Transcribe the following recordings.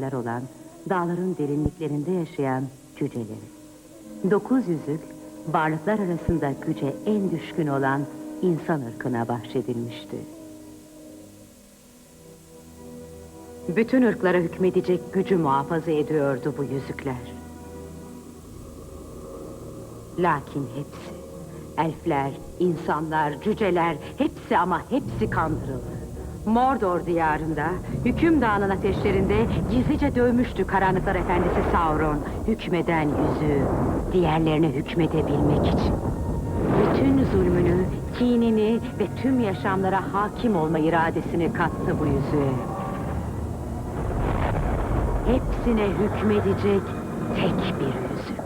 ler olan dağların derinliklerinde yaşayan cüceleri. Dokuz yüzük varlıklar arasında güce en düşkün olan insan ırkına bahşedilmişti. Bütün ırklara hükmedecek gücü muhafaza ediyordu bu yüzükler. Lakin hepsi, elfler, insanlar, cüceler, hepsi ama hepsi kandırıldı. Mordor diyarında, hüküm dağının ateşlerinde gizlice dövmüştü karanlıklar efendisi Sauron, hükmeden yüzüğü, diğerlerine hükmedebilmek için. Bütün zulmünü, kinini ve tüm yaşamlara hakim olma iradesini kattı bu yüzüğe. Hepsine hükmedecek tek bir yüzük.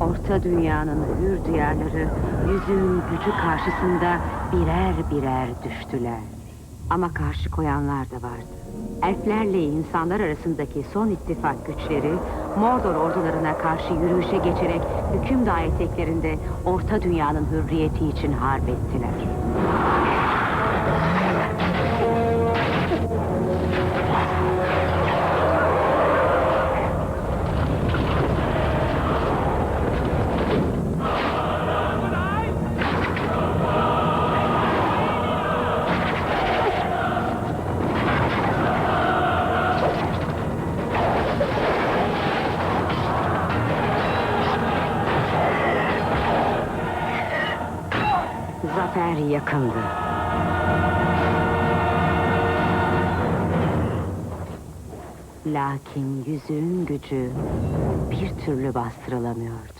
Orta dünyanın hür diyarları yüzüğün gücü karşısında birer birer düştüler. Ama karşı koyanlar da vardı. Elflerle insanlar arasındaki son ittifak güçleri Mordor ordularına karşı yürüyüşe geçerek hüküm dağ eteklerinde Orta Dünya'nın hürriyeti için harp ettiler. Zafer yakındı. Lakin yüzüğün gücü bir türlü bastırılamıyordu.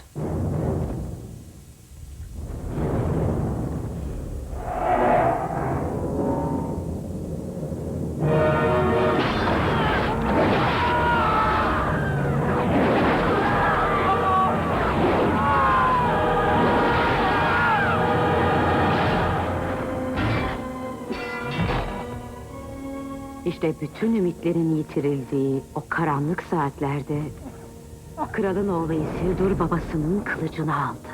İşte bütün ümitlerin yitirildiği o karanlık saatlerde kralın oğlu Isildur babasının kılıcını aldı.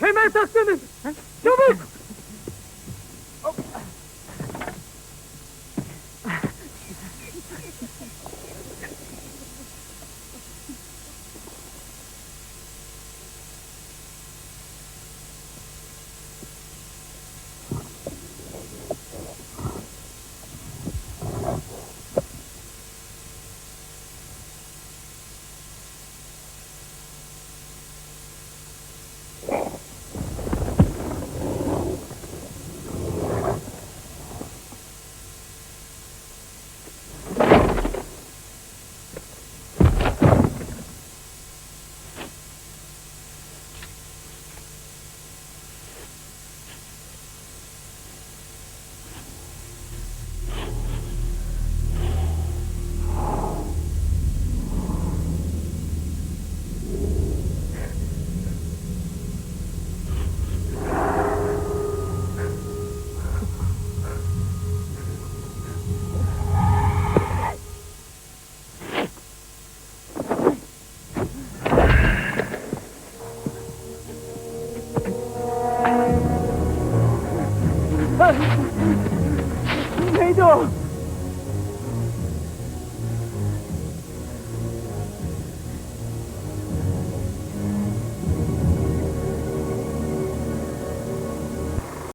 Hemen saklanın. Çabuk. Neydi o?